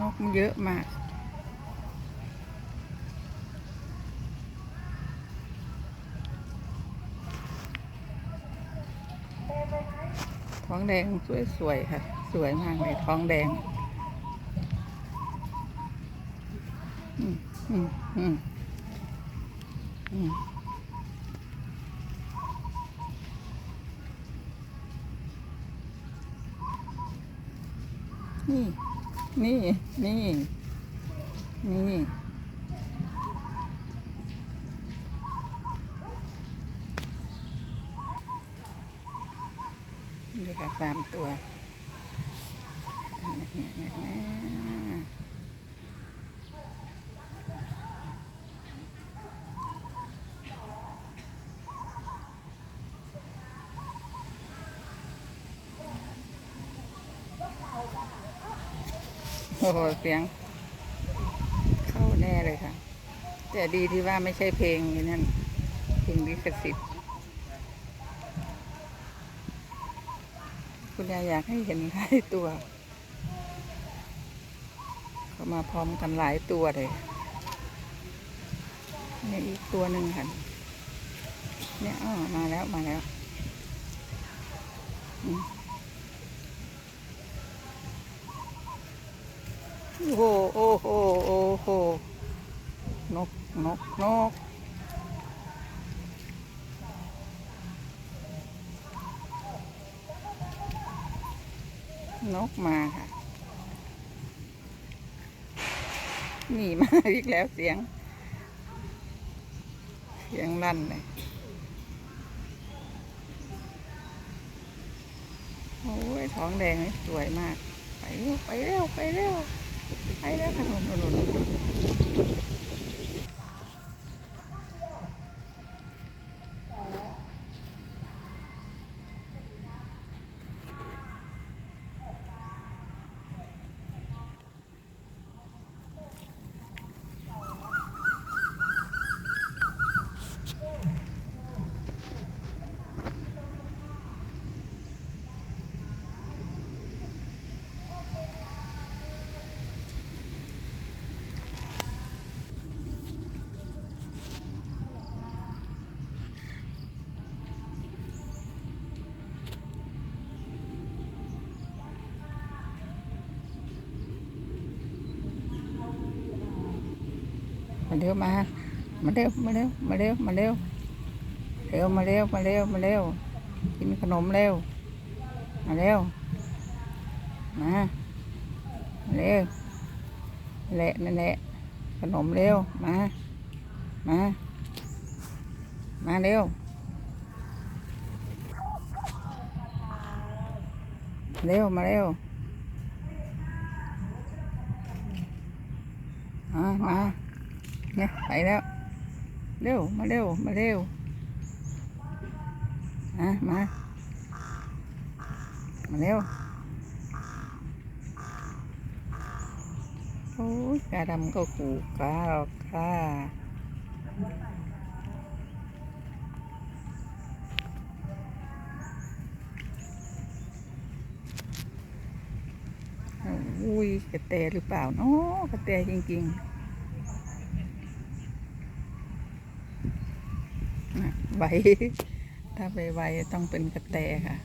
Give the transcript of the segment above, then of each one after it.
นกเยอะมาก ท้องแดงสวยๆค่ะ สวยมากเลยท้องแดง อืมอืมอืมอืมนี่ นี่ นี่ นี่ นี่ค่ะสามตัว โอ้โหเสียง เข้าแน่เลยค่ะ แต่ดีที่ว่าไม่ใช่เพลงนี่นั่นเพลงลิขสิทธิ์คุณยายอยากให้เห็นหลายตัว เขามาพร้อมกันหลายตัวเลยเนี่ยอีกตัวหนึ่งค่ะ เนี่ยอ้อมาแล้วมาแล้ว อืมโอ้โหโอ้โหโอ้โหนกนกนกนกมาค่ะหนีมาอีกแล้วเสียง เสียงลั่นเลยโอ้ยท้องแดงสวยมาก ไปเร็วไปเร็วไปเร็ว ไปเร็วขน เร็วมามาเร็วมาเร็วมาเร็วมาเร็วเร็วมาเร็วมาเร็วมาเร็วกินขนมเร็วมาเร็วมาเร็วแหละนั่นแหละขนมเร็วมามามาเร็วเร็วมาเร็วมามา เนี่ยไปแล้ว เร็ว มาเร็ว มาเร็วมามา มาเร็ว โอ้ยกาดำก็ขู่กาหรอกค่ะอุ้ยกระแตหรือเปล่าเนาะกระแตจริง ๆน่ะ ใบ ถ้าไปไวต้องเป็นกระแตค่ะ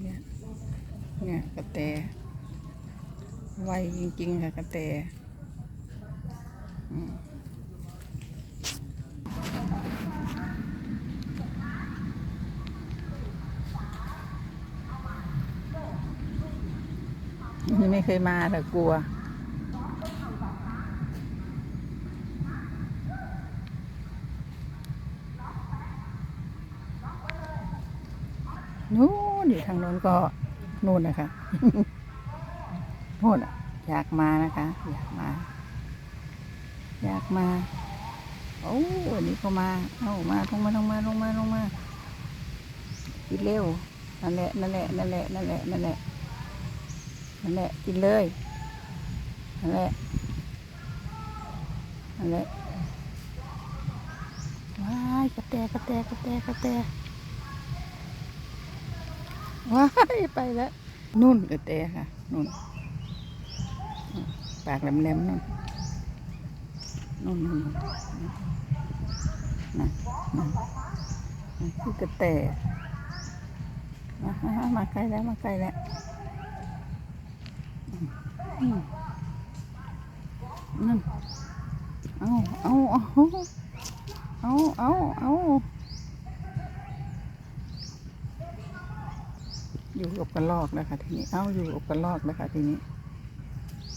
เนี่ย เนี่ยกระแตไวจริง ๆ ค่ะกระแต ไม่เคยมาแต่กลัว นู้นอยู่ทางโน้นก็นู่นนะคะโน่นอะอยากมานะคะ อยากมา อยากมา โอ้วันนี้ก็มา เอามาลงมาลงมาลงมาลงมากินเร็วนั่นแหละนั่นแหละนั่นแหละนั่นแหละนั่นแหละ นั่นแหละกินเลยนั่นแหละนั่นแหละว้ายกระแตกระแตกระแตกระแตว้ายไปแล้วนุ่นกระแตค่ะนุ่นปากแหลมๆนุ่นนุ่นนุ่นนุ่นนั่นนั่นคือกระแตมามาใกล้แล้วมาใกล้แล้ว นั่น เอาเอาเอาเอาเอาเอาอยู่กับกระลอกแล้วค่ะทีนี้ เอาอยู่กับกระลอกแล้วค่ะทีนี้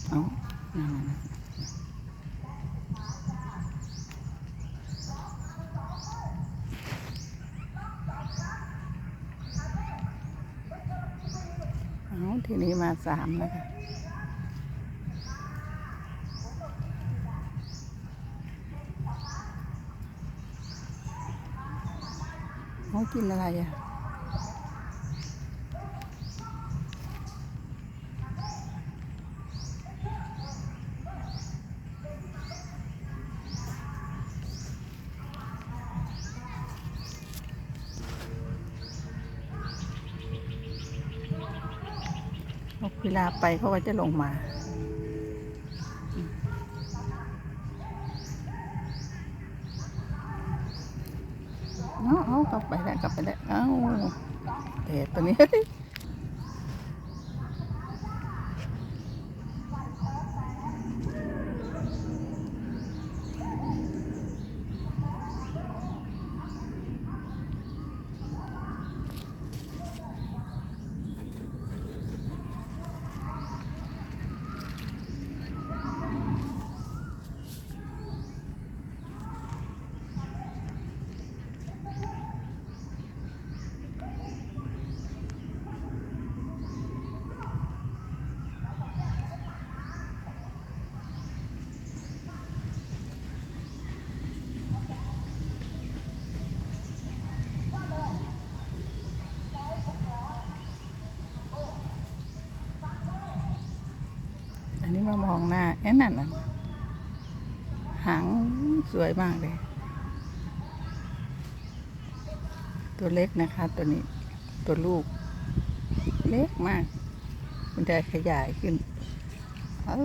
เอานั่นๆๆเอาทีนี้มาสามแล้วค่ะ เขากินอะไรอะนกพิราบไปเขาก็จะลงมา เอาเอากลับ องหน้าไอ้นั่นน่ะหางสวยมากเลย ตัวเล็กนะคะ ตัวนี้ตัวลูก เล็กมาก มันจะขยายขึ้นเอ้า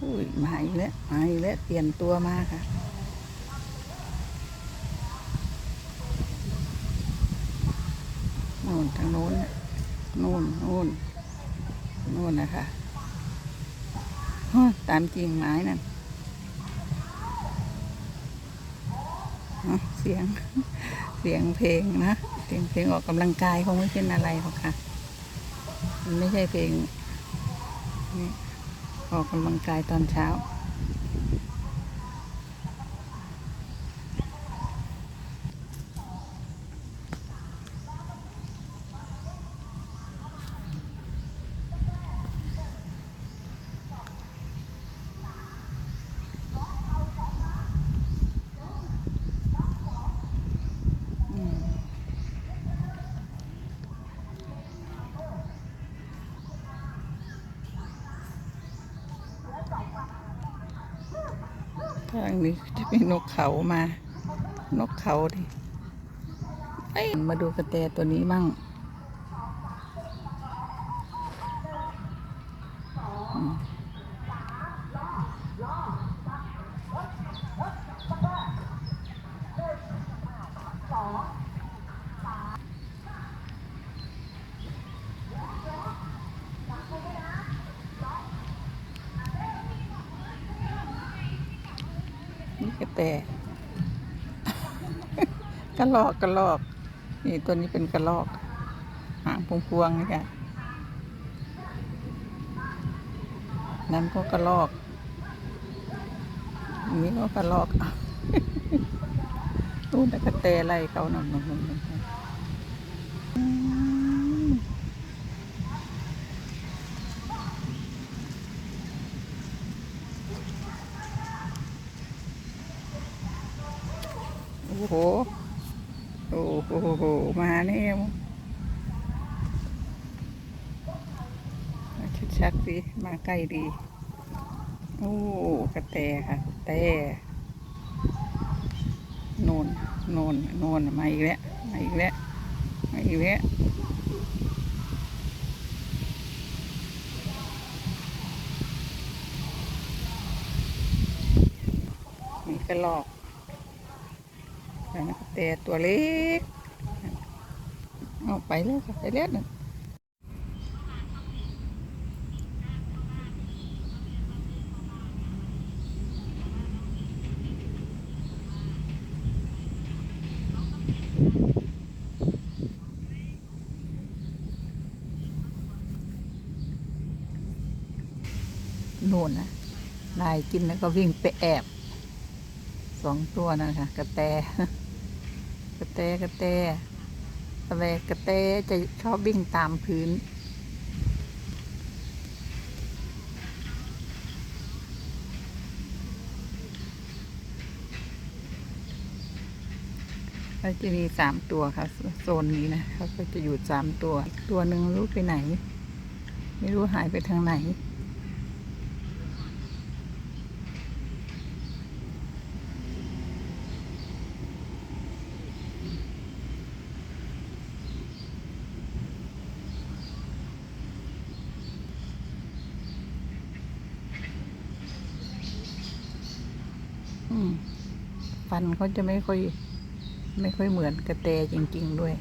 อุ้ยมาอีกแล้วมาอีกแล้วเปลี่ยนตัวมาค่ะโน่นทางโน้นน่ะโน่นน นโน่นนะคะตามจริงไม้นั่นฮะเสียงเสียงเพลงนะเสียงเพลงออกกำลังกายคงไม่เป็นอะไรหรอกค่ะ มันไม่ใช่เพลงออกกำลังกายตอนเช้า ทางนี้จะมีนกเขามา นกเขาดิมาดูกระแตตัวนี้มั่ง กระลอกกระลอก นี่ตัวนี้เป็นกระลอก หางพวงๆนี่ค่ะนั่นก็กระลอกนี่ก็กระลอกนู่นแต่กระเตะไล่เขาหน่อยๆๆอืมโอ้โห โอ้โห มาแล้วมาชัดๆสิมาใกล้ดี โอ้กระแตค่ะกระแตโนนโนนโนนมาอีกแล้วมาอีกแล้วมาอีกแล้วมีกระลอกแต่มันแตตัวเล็ก เอาไปแล้วค่ะไปแล้วนะโน่นนะนายกินแล้วก็วิ่งไปแอบสองตัวนะคะ กระแต กระแตกระแต กระแตกระแตจะชอบวิ่งตามพื้น แล้วจะมีสามตัวค่ะ โซนนี้นะเขาก็จะอยู่สามตัว ตัวหนึ่งรู้ไปไหน ไม่รู้หายไปทางไหน ฟันเขาจะไม่ค่อย ไม่ค่อยเหมือนกระแตจริง ๆ ด้วย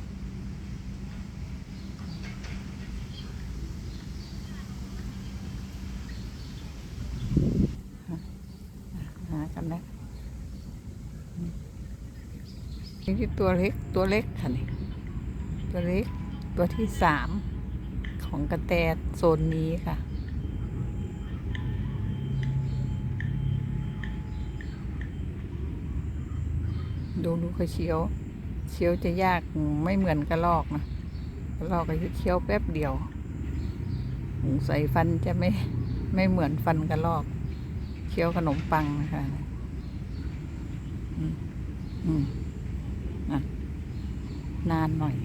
หากันนะนี่คือตัวเล็กตัวเล็กค่ะนี่ตัวเล็กตัวที่สามของกระแตโซนนี้ค่ะ ดูดูเขาเคี้ยวเคี้ยวจะยากไม่เหมือนกระลอกนะกระลอกก็จะเคี้ยวแป๊บเดียวใส่ฟันจะไม่ไม่เหมือนฟันกระลอก เคี้ยวขนมปังนะคะอืมอืมอะนานหน่อย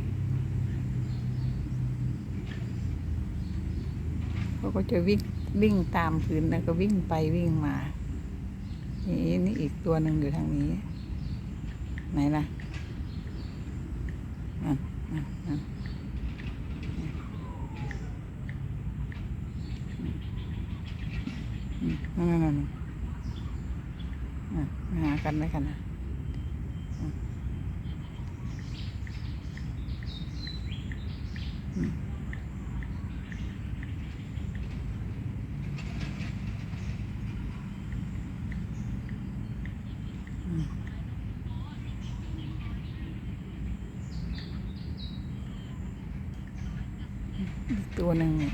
เขาก็จะวิ่งวิ่งตามพื้นแล้วก็วิ่งไปวิ่งมานี่นี่อีกตัวหนึ่งอยู่ทางนี้ ไหนล่ะอะอะอ่นนั่นนั่นนั่นอ่นมาหากันได้กันนะอืมอืมอืม อีกตัวหนึ่งเนี่ย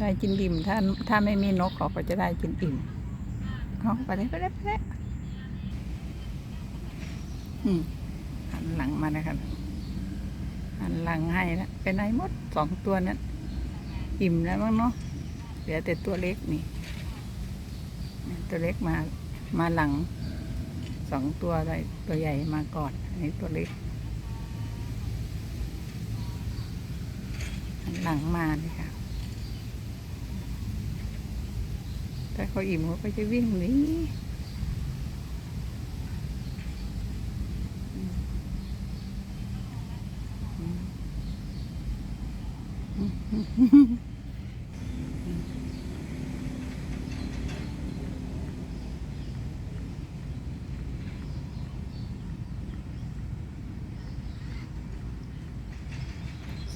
ได้ กินอิ่ม ถ้าถ้าไม่มีนกเขาก็จะได้กินอิ่มเอาไปเลยไปเลยไปเลยอืมหันหลังมานะครับหันหลังให้แล้วไปไหนหมดสองตัวนั้น อิ่มแล้วมั้งเนาะเหลือแต่ตัวเล็กนี่ ตัวเล็กมามาหลังสองตัวได้ตัวใหญ่มาก่อนอันนี้ตัวเล็กหันหลังมาเลยค่ะ ถ้าเขาอิ่มเขาก็จะวิ่งหนี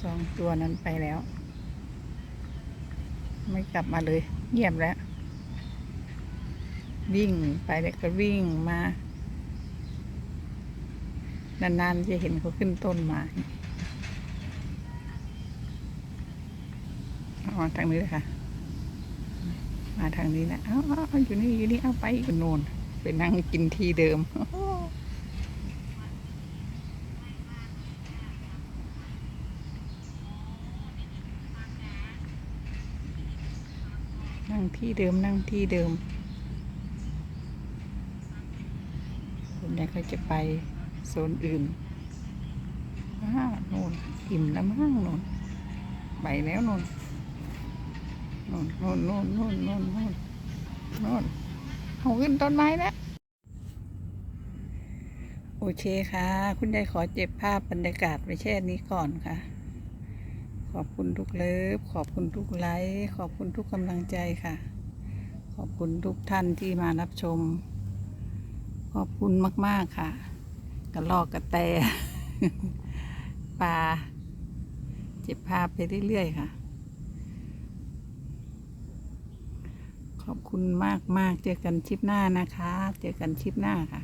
สองตัวนั้นไปแล้ว ไม่กลับมาเลย เงียบแล้ว วิ่งไปแล้วก็วิ่งมา นานๆจะเห็นเขาขึ้นต้นไม้ออกทางนี้เลยค่ะ มาทางนี้นะเอาเอยู่นี่อยู่นี่เอาไปอีกโนนไปนั่งกินที่เดิมนั่งที่เดิมนั่งที่เดิม คุณยายจะไปโซนอื่นอ้าโน่นอิ่มแล้วมั้งโน่นไปแล้วโน่นโน่นโน่นโน่นโน่นโน่นโน่นโน่นเขาขึ้นต้นไม้แล้วโอเคค่ะ คุณยายขอเจ็บภาพบรรยากาศไว้แค่นี้ก่อนค่ะ ขอบคุณทุกเลิฟ ขอบคุณทุกไลค์ ขอบคุณทุกกำลังใจค่ะ ขอบคุณทุกท่านที่มารับชม ขอบคุณมาก ๆ ค่ะกระลอกกระแตปลาเจ็บภาพไปเรื่อย ๆ ค่ะ ขอบคุณมาก ๆ เจอกันชิปหน้านะคะ เจอกันชิปหน้าค่ะ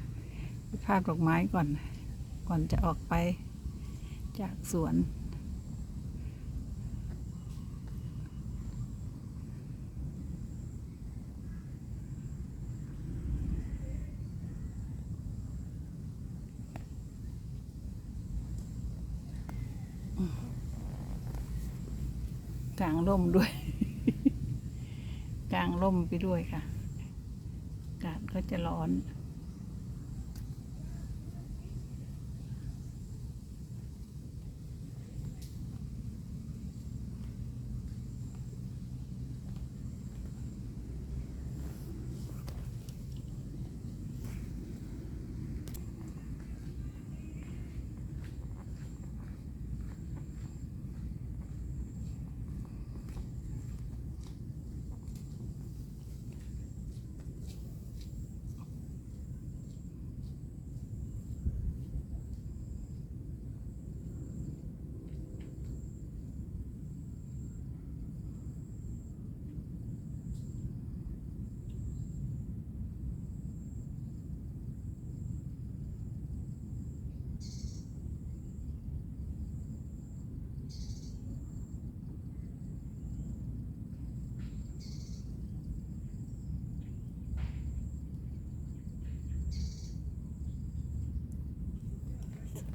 ภาพดอกไม้ก่อน ก่อนจะออกไปจากสวน กลาง ร่มด้วย กลางร่มไปด้วยค่ะ อากาศก็จะร้อน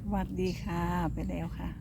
ส วัสดีค่ะ ไปแล้วค่ะ